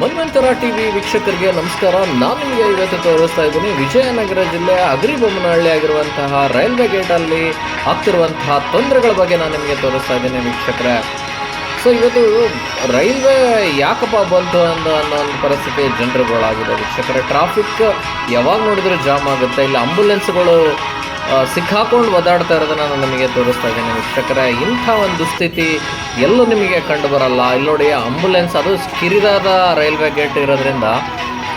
ಮನ್ವಂತರ TV ವೀಕ್ಷಕರಿಗೆ ನಮಸ್ಕಾರ. ನಾನು ನಿಮಗೆ ಇವತ್ತು ತೋರಿಸ್ತಾ ಇದ್ದೀನಿ, ವಿಜಯನಗರ ಜಿಲ್ಲೆ ಅಗ್ರಿಬೊಮ್ಮನಹಳ್ಳಿ ಆಗಿರುವಂತಹ ರೈಲ್ವೆ ಗೇಟಲ್ಲಿ ಆಗ್ತಿರುವಂತಹ ತೊಂದರೆಗಳ ಬಗ್ಗೆ ನಾನು ನಿಮಗೆ ತೋರಿಸ್ತಾ ಇದ್ದೀನಿ ವೀಕ್ಷಕರೇ. ಸೊ ಇವತ್ತು ರೈಲ್ವೆ ಯಾಕಪ್ಪ ಬಂತು ಅನ್ನೋ ಅನ್ನೋ ಒಂದು ಪರಿಸ್ಥಿತಿ ಜನರುಗಳಾಗಿದೆ ವೀಕ್ಷಕರೇ. ಟ್ರಾಫಿಕ್ ಯಾವಾಗ ನೋಡಿದರೂ ಜಾಮ್ ಆಗುತ್ತೆ, ಇಲ್ಲಿ ಆಂಬುಲೆನ್ಸ್ಗಳು ಸಿಕ್ಕಾಕೊಂಡು ಒದಾಡ್ತಾ ಇರೋದನ್ನ ನಾನು ನಿಮಗೆ ತೋರಿಸ್ತಾ ಇದ್ದೇನೆ. ವೀಕ್ಷಕರೇ, ಇಂಥ ಒಂದು ಸ್ಥಿತಿ ಎಲ್ಲೂ ನಿಮಗೆ ಕಂಡು ಬರಲ್ಲ. ಇಲ್ಲಿ ನೋಡಿ ಆಂಬುಲೆನ್ಸ್ ಅದು ಕಿರಿದಾದ ರೈಲ್ವೆ ಗೇಟ್ ಇರೋದ್ರಿಂದ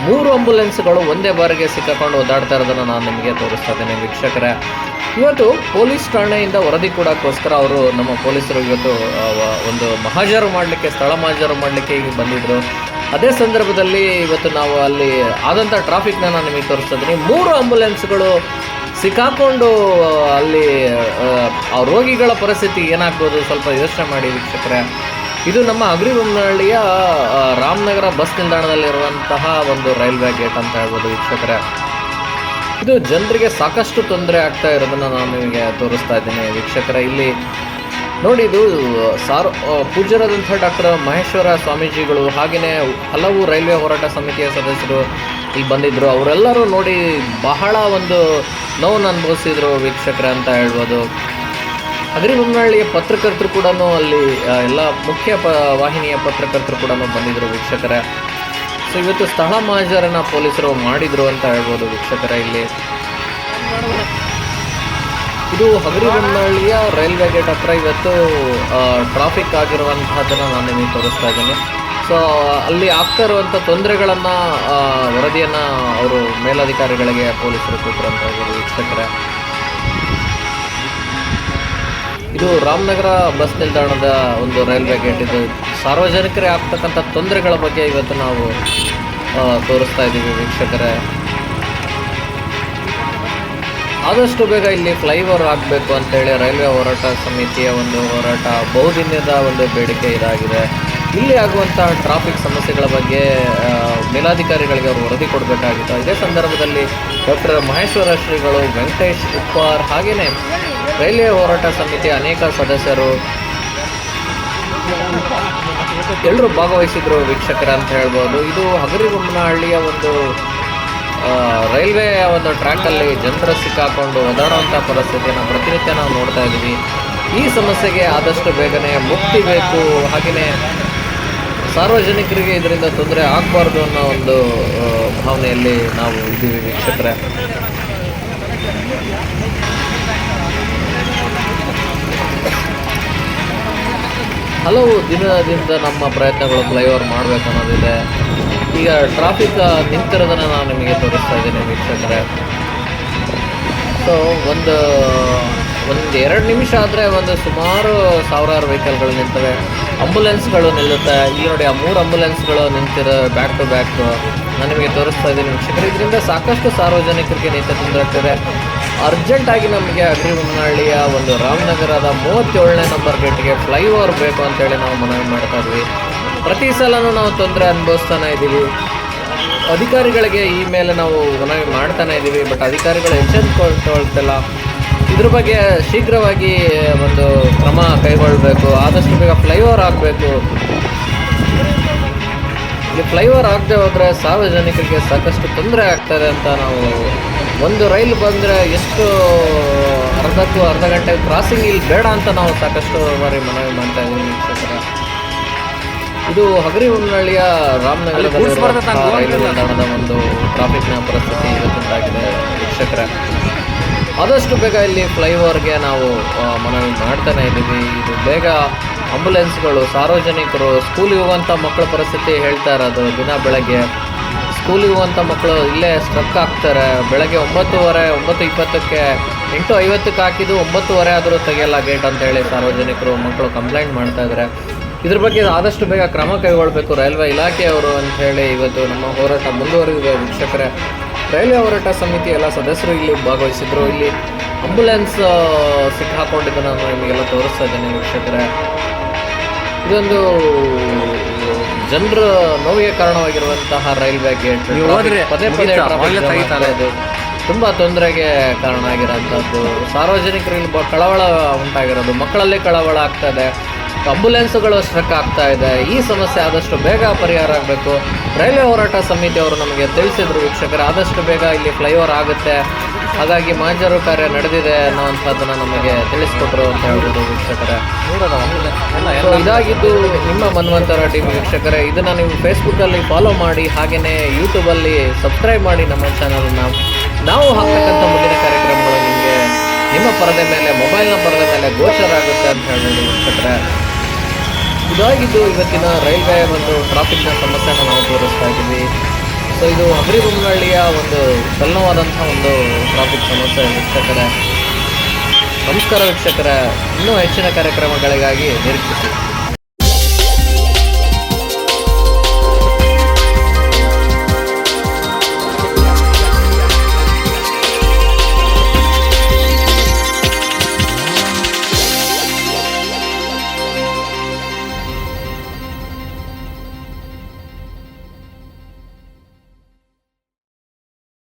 ಮೂರು ಆಂಬುಲೆನ್ಸ್ಗಳು ಒಂದೇ ಬಾರಿಗೆ ಸಿಕ್ಕಾಕೊಂಡು ಓದಾಡ್ತಾ ಇರೋದನ್ನ ನಾನು ನಿಮಗೆ ತೋರಿಸ್ತಾ ಇದ್ದೇನೆ. ವೀಕ್ಷಕರೇ, ಇವತ್ತು ಪೊಲೀಸ್ ಠಾಣೆಯಿಂದ ವರದಿ ಕೊಡೋಕ್ಕೋಸ್ಕರ ಅವರು ನಮ್ಮ ಪೊಲೀಸರು ಇವತ್ತು ಒಂದು ಮಹಾಜರು ಮಾಡಲಿಕ್ಕೆ, ಸ್ಥಳ ಮಹಾಜರು ಮಾಡಲಿಕ್ಕೆ ಈಗ ಬಂದಿದ್ದರು ಅದೇ ಸಂದರ್ಭದಲ್ಲಿ ಇವತ್ತು ನಾವು ಅಲ್ಲಿ ಆದಂಥ ಟ್ರಾಫಿಕ್ನ ನಾನು ನಿಮಗೆ ತೋರಿಸ್ತಾ ಇದ್ದೀನಿ. ಮೂರು ಆಂಬುಲೆನ್ಸ್ಗಳು ಸಿಕ್ಕಾಕೊಂಡು ಅಲ್ಲಿ ಆ, ರೋಗಿಗಳ ಪರಿಸ್ಥಿತಿ ಏನಾಗ್ಬೋದು ಸ್ವಲ್ಪ ಯೋಚನೆ ಮಾಡಿ ವೀಕ್ಷಕರೇ. ಇದು ನಮ್ಮ ಅಗ್ರಿಬೊಮ್ಮನಹಳ್ಳಿಯ ರಾಮನಗರ ಬಸ್ ನಿಲ್ದಾಣದಲ್ಲಿರುವಂತಹ ಒಂದು ರೈಲ್ವೆ ಗೇಟ್ ಅಂತ ಹೇಳ್ಬೋದು ವೀಕ್ಷಕರೇ. ಇದು ಜನರಿಗೆ ಸಾಕಷ್ಟು ತೊಂದರೆ ಆಗ್ತಾ ಇರೋದನ್ನು ನಾನು ನಿಮಗೆ ತೋರಿಸ್ತಾ ಇದ್ದೀನಿ ವೀಕ್ಷಕರೇ. ಇಲ್ಲಿ ನೋಡಿ ಇದು ಸಾರ್ ಪೂಜ್ಯರಾದಂಥ ಡಾಕ್ಟರ್ ಮಹೇಶ್ವರ ಸ್ವಾಮೀಜಿಗಳು ಹಾಗೆಯೇ ಹಲವು ರೈಲ್ವೆ ಹೋರಾಟ ಸಮಿತಿಯ ಸದಸ್ಯರು ಇಲ್ಲಿ ಬಂದಿದ್ದರು ಅವರೆಲ್ಲರೂ ನೋಡಿ ಬಹಳ ಒಂದು ನೋವನ್ನು ಅನುಭವಿಸಿದ್ರು ವೀಕ್ಷಕರ ಅಂತ ಹೇಳ್ಬೋದು. ಅಗ್ರಿಬೊಮ್ಮನಹಳ್ಳಿಯ ಪತ್ರಕರ್ತರು ಕೂಡ ಅಲ್ಲಿ ಎಲ್ಲ ಮುಖ್ಯ ಪ, ವಾಹಿನಿಯ ಪತ್ರಕರ್ತರು ಕೂಡ ಬಂದಿದ್ದರು ವೀಕ್ಷಕರೇ. ಸೊ ಇವತ್ತು ಸ್ಥಳ ಮಹಾಜರನ್ನ ಪೊಲೀಸರು ಮಾಡಿದರು ಅಂತ ಹೇಳ್ಬೋದು ವೀಕ್ಷಕರ ಇಲ್ಲಿ. ಇದು ಹಗರಿಬೊಮ್ಮನಹಳ್ಳಿಯ ರೈಲ್ವೆ ಗೇಟ್ ಹತ್ರ ಇವತ್ತು ಟ್ರಾಫಿಕ್ ಆಗಿರುವಂತಹದ್ದನ್ನು ನಾನು ನಿಮಗೆ ತೋರಿಸ್ತಾ ಇದ್ದೀನಿ. ಸೊ ಅಲ್ಲಿ ಆಗ್ತಾ ಇರುವಂಥ ತೊಂದರೆಗಳನ್ನು ವರದಿಯನ್ನು ಅವರು ಮೇಲಧಿಕಾರಿಗಳಿಗೆ, ಪೊಲೀಸರು ಕೊಟ್ಟರು ಅಂತ ಹೇಳ್ಬೋದು ವೀಕ್ಷಕರೇ. ಇದು ರಾಮನಗರ ಬಸ್ ನಿಲ್ದಾಣದ ಒಂದು ರೈಲ್ವೆ ಗೇಟ್. ಇದು ಸಾರ್ವಜನಿಕರೇ ಆಗ್ತಕ್ಕಂಥ ತೊಂದರೆಗಳ ಬಗ್ಗೆ ಇವತ್ತು ನಾವು ತೋರಿಸ್ತಾ ಇದ್ದೀವಿ ವೀಕ್ಷಕರೇ. ಆದಷ್ಟು ಬೇಗ ಇಲ್ಲಿ ಫ್ಲೈಓವರ್ ಆಗಬೇಕು ಅಂತೇಳಿ ರೈಲ್ವೆ ಹೋರಾಟ ಸಮಿತಿಯ ಒಂದು ಹೋರಾಟ ಬಹುದಿನದ ಒಂದು ಬೇಡಿಕೆ ಇದಾಗಿದೆ. ಇಲ್ಲಿ ಆಗುವಂಥ ಟ್ರಾಫಿಕ್ ಸಮಸ್ಯೆಗಳ ಬಗ್ಗೆ ಮೇಲಾಧಿಕಾರಿಗಳಿಗೆ ಅವರು ವರದಿ ಕೊಡಬೇಕಾಗಿತ್ತು. ಇದೇ ಸಂದರ್ಭದಲ್ಲಿ ಡಾಕ್ಟರ್ ಮಹೇಶ್ವರ ಶ್ರೀಗಳು, ವೆಂಕಟೇಶ್ ಉಪ್ಪಾರ್ ಹಾಗೆಯೇ ರೈಲ್ವೆ ಹೋರಾಟ ಸಮಿತಿಯ ಅನೇಕ ಸದಸ್ಯರು ಎಲ್ಲರೂ ಭಾಗವಹಿಸಿದ್ರು ವೀಕ್ಷಕರ ಅಂತ ಹೇಳ್ಬೋದು. ಇದು ಹಗರಿಬೊಮ್ಮನಹಳ್ಳಿಯ ಒಂದು ರೈಲ್ವೆ ಒಂದು ಟ್ರ್ಯಾಕಲ್ಲಿ ಜನರು ಸಿಕ್ಕಾಕೊಂಡು ಒದಾಡುವಂಥ ಪರಿಸ್ಥಿತಿಯನ್ನು ಪ್ರತಿನಿತ್ಯ ನಾವು ನೋಡ್ತಾ ಇದ್ದೀವಿ. ಈ ಸಮಸ್ಯೆಗೆ ಆದಷ್ಟು ಬೇಗನೆ ಮುಕ್ತಿ ಬೇಕು. ಹಾಗೆಯೇ ಸಾರ್ವಜನಿಕರಿಗೆ ಇದರಿಂದ ತೊಂದರೆ ಆಗಬಾರ್ದು ಅನ್ನೋ ಒಂದು ಭಾವನೆಯಲ್ಲಿ ನಾವು ಇದ್ದೀವಿ ವೀಕ್ಷಕರೇ. ಹಲವು ದಿನದಿಂದ ನಮ್ಮ ಪ್ರಯತ್ನಗಳು ಫ್ಲೈಓವರ್ ಮಾಡಬೇಕು ಅನ್ನೋದಿದೆ. ಈಗ ಟ್ರಾಫಿಕ್ ನಿಂತಿರೋದನ್ನು ನಾನು ನಿಮಗೆ ತೋರಿಸ್ತಾ ಇದ್ದೀನಿ ವೀಕ್ಷಕರೇ. ಸೊ ಒಂದು ಒಂದು ಎರಡು ನಿಮಿಷ ಆದರೆ ಒಂದು ಸುಮಾರು ಸಾವಿರಾರು ವೆಹಿಕಲ್ಗಳು ನಿಂತವೆ. ಅಂಬುಲೆನ್ಸ್ಗಳು ನಿಲ್ಲುತ್ತೆ. ಇಲ್ಲಿ ನೋಡಿ ಆ ಮೂರು ಆಂಬುಲೆನ್ಸ್ಗಳು ನಿಂತಿರೋ ಬ್ಯಾಕ್ ಟು ಬ್ಯಾಕ್ ನಾನು ನಿಮಗೆ ತೋರಿಸ್ತಾ ಇದ್ದೀನಿ ವೀಕ್ಷಕರು. ಇದರಿಂದ ಸಾಕಷ್ಟು ಸಾರ್ವಜನಿಕರಿಗೆ ನಿಂತ ತೊಂದರೆ ಆಗ್ತಿದೆ ಅರ್ಜೆಂಟಾಗಿ ನಮಗೆ ಅಗ್ರಿಬೊಮ್ಮನಹಳ್ಳಿಯ ಒಂದು ರಾಮನಗರದ ಮೂವತ್ತೇಳನೇ ನಂಬರ್ ಗೇಟ್ಗೆ ಫ್ಲೈಓವರ್ ಬೇಕು ಅಂತೇಳಿ ನಾವು ಮನವಿ ಮಾಡ್ತಾ ಇದ್ವಿ. ಪ್ರತಿ ಸಲನೂ ನಾವು ತೊಂದರೆ ಅನುಭವಿಸ್ತಾನೆ ಇದ್ದೀವಿ. ಅಧಿಕಾರಿಗಳಿಗೆ ಈ ಮೇಲೆ ನಾವು ಮನವಿ ಮಾಡ್ತಾನೆ ಇದ್ದೀವಿ ಬಟ್ ಅಧಿಕಾರಿಗಳು ಎಚ್ಚೆತ್ತುಕೊಳ್ತಿಲ್ಲ ಇದ್ರ ಬಗ್ಗೆ ಶೀಘ್ರವಾಗಿ ಒಂದು ಕ್ರಮ ಕೈಗೊಳ್ಳಬೇಕು, ಆದಷ್ಟು ಬೇಗ ಫ್ಲೈಓವರ್ ಆಗಬೇಕು. ಈ ಫ್ಲೈಓವರ್ ಆಗದೆ ಹೋದರೆ ಸಾರ್ವಜನಿಕರಿಗೆ ಸಾಕಷ್ಟು ತೊಂದರೆ ಆಗ್ತದೆ ಅಂತ ನಾವು ಒಂದು ರೈಲು ಬಂದರೆ ಎಷ್ಟು ಅರ್ಧಕ್ಕೂ ಅರ್ಧ ಗಂಟೆ ಕ್ರಾಸಿಂಗ್ ಇಲ್ಲಿ ಬೇಡ ಅಂತ ನಾವು ಸಾಕಷ್ಟು ಬಾರಿ ಮನವಿ ಮಾಡ್ತಾ ಇದ್ದೀವಿ ಇದು ಇದು ಹಗರಿಬೊಮ್ಮನಹಳ್ಳಿಯ ರಾಮನಗರ ರೈಲು ನಿಲ್ದಾಣದ ಒಂದು ಟ್ರಾಫಿಕ್ನ ಪರಿಸ್ಥಿತಿ ಇವತ್ತುಂಟಾಗಿದೆ ವೀಕ್ಷಕರ. ಆದಷ್ಟು ಬೇಗ ಇಲ್ಲಿ ಫ್ಲೈಓವರ್ಗೆ ನಾವು ಮನವಿ ಮಾಡ್ತಾನೆ ಇದ್ದೀವಿ. ಇದು ಬೇಗ ಆಂಬುಲೆನ್ಸ್ಗಳು ಸಾರ್ವಜನಿಕರು ಸ್ಕೂಲಿಗೆ ಹೋಗುವಂಥ ಮಕ್ಕಳ ಪರಿಸ್ಥಿತಿ ಹೇಳ್ತಾ ಇರೋದು ದಿನ ಬೆಳಗ್ಗೆ. ಸ್ಕೂಲಿಗೆ ಹೋಗುವಂಥ ಮಕ್ಕಳು ಇಲ್ಲೇ ಸ್ಟ್ರಕ್ ಆಗ್ತಾರೆ. ಬೆಳಗ್ಗೆ ಒಂಬತ್ತುವರೆ, ಒಂಬತ್ತು ಇಪ್ಪತ್ತಕ್ಕೆ ಎಂಟು ಐವತ್ತಕ್ಕೆ ಹಾಕಿದ್ದು ಒಂಬತ್ತುವರೆ ಆದರೂ ತೆಗೆಯಲ್ಲ ಗೇಟ್ ಅಂತ ಹೇಳಿ ಸಾರ್ವಜನಿಕರು ಮಕ್ಕಳು ಕಂಪ್ಲೇಂಟ್ ಮಾಡ್ತಾ ಇದ್ದಾರೆ ಇದ್ರ ಬಗ್ಗೆ ಆದಷ್ಟು ಬೇಗ ಕ್ರಮ ಕೈಗೊಳ್ಳಬೇಕು ರೈಲ್ವೆ ಇಲಾಖೆಯವರು ಅಂತ ಹೇಳಿ ಇವತ್ತು ನಮ್ಮ ಹೋರಾಟ ಮುಂದುವರಿದಿದೆ ವೀಕ್ಷಕರೇ. ರೈಲ್ವೆ ಹೋರಾಟ ಸಮಿತಿ ಎಲ್ಲ ಸದಸ್ಯರು ಇಲ್ಲಿ ಭಾಗವಹಿಸಿದ್ರು. ಇಲ್ಲಿ ಆಂಬುಲೆನ್ಸ್ ಸಿಕ್ಕಾಕೊಂಡಿದ್ದು ನಾನು ನಿಮಗೆಲ್ಲ ತೋರಿಸ್ತಾ ಇದ್ದೇನೆ ವೀಕ್ಷಕರೇ. ಇದೊಂದು ಜನರ ನೋವಿಗೆ ಕಾರಣವಾಗಿರುವಂತಹ ರೈಲ್ವೆ ಗೇಟ್ ಪದೇ ಪದೇ. ಆಗ್ತಾ ಇದೆ. ತುಂಬಾ ತೊಂದರೆಗೆ ಕಾರಣ ಆಗಿರೋಂಥದ್ದು ಸಾರ್ವಜನಿಕರಲ್ಲಿ ಕಳವಳ ಉಂಟಾಗಿರೋದು. ಮಕ್ಕಳಲ್ಲಿ ಕಳವಳ ಆಗ್ತದೆ ಅಂಬುಲೆನ್ಸ್ಗಳು ಸ್ಟ್ರಕ್ ಆಗ್ತಾ ಇದೆ. ಈ ಸಮಸ್ಯೆ ಆದಷ್ಟು ಬೇಗ ಪರಿಹಾರ ಆಗಬೇಕು. ರೈಲ್ವೆ ಹೋರಾಟ ಸಮಿತಿಯವರು ನಮಗೆ ತಿಳಿಸಿದ್ರು ವೀಕ್ಷಕರು. ಆದಷ್ಟು ಬೇಗ ಇಲ್ಲಿ ಫ್ಲೈಓವರ್ ಆಗುತ್ತೆ. ಹಾಗಾಗಿ ಮಾಂಜರು ಕಾರ್ಯ ನಡೆದಿದೆ ಅನ್ನೋವಂಥದ್ದನ್ನು ನಮಗೆ ತಿಳಿಸ್ಕೊಟ್ರು ಅಂತ ಹೇಳ್ಬೋದು ವೀಕ್ಷಕರೇ. ಸೊ ಇದಾಗಿದ್ದು ನಿಮ್ಮ ಮನ್ವಂತರ ಟಿ ವಿ ವೀಕ್ಷಕರೇ, ಇದನ್ನು ನೀವು ಫೇಸ್ಬುಕ್ಕಲ್ಲಿ ಫಾಲೋ ಮಾಡಿ ಹಾಗೆಯೇ ಯೂಟ್ಯೂಬಲ್ಲಿ ಸಬ್ಸ್ಕ್ರೈಬ್ ಮಾಡಿ ನಮ್ಮ ಚಾನಲನ್ನು ನಾವು ಹಾಕ್ತಕ್ಕಂಥ ಮುಂದಿನ ಕಾರ್ಯಕ್ರಮಗಳು ನಿಮಗೆ ನಿಮ್ಮ ಪರದೆ ಮೇಲೆ ಮೊಬೈಲ್ನ ಪರದೆ ಮೇಲೆ ಗೋಚರ ಆಗುತ್ತೆ ಅಂತ ಹೇಳ್ಬೋದು ವೀಕ್ಷಕರೇ. ಇದಾಗಿದ್ದು ಇವತ್ತಿನ ರೈಲ್ವೆ ಒಂದು ಟ್ರಾಫಿಕ್ನ ಸಮಸ್ಯೆ ಸೊ ಇದು ಹಗರಿಬೊಮ್ಮನಹಳ್ಳಿಯ ಒಂದು ತಲ್ಲವಾದಂಥ ಒಂದು ಟ್ರಾಫಿಕ್ ಸಮಸ್ಯೆ ವೀಕ್ಷಕರ. ನಮಸ್ಕಾರ ವೀಕ್ಷಕರ. ಇನ್ನೂ ಹೆಚ್ಚಿನ ಕಾರ್ಯಕ್ರಮಗಳಿಗಾಗಿ ನಿರೀಕ್ಷಿಸಿ.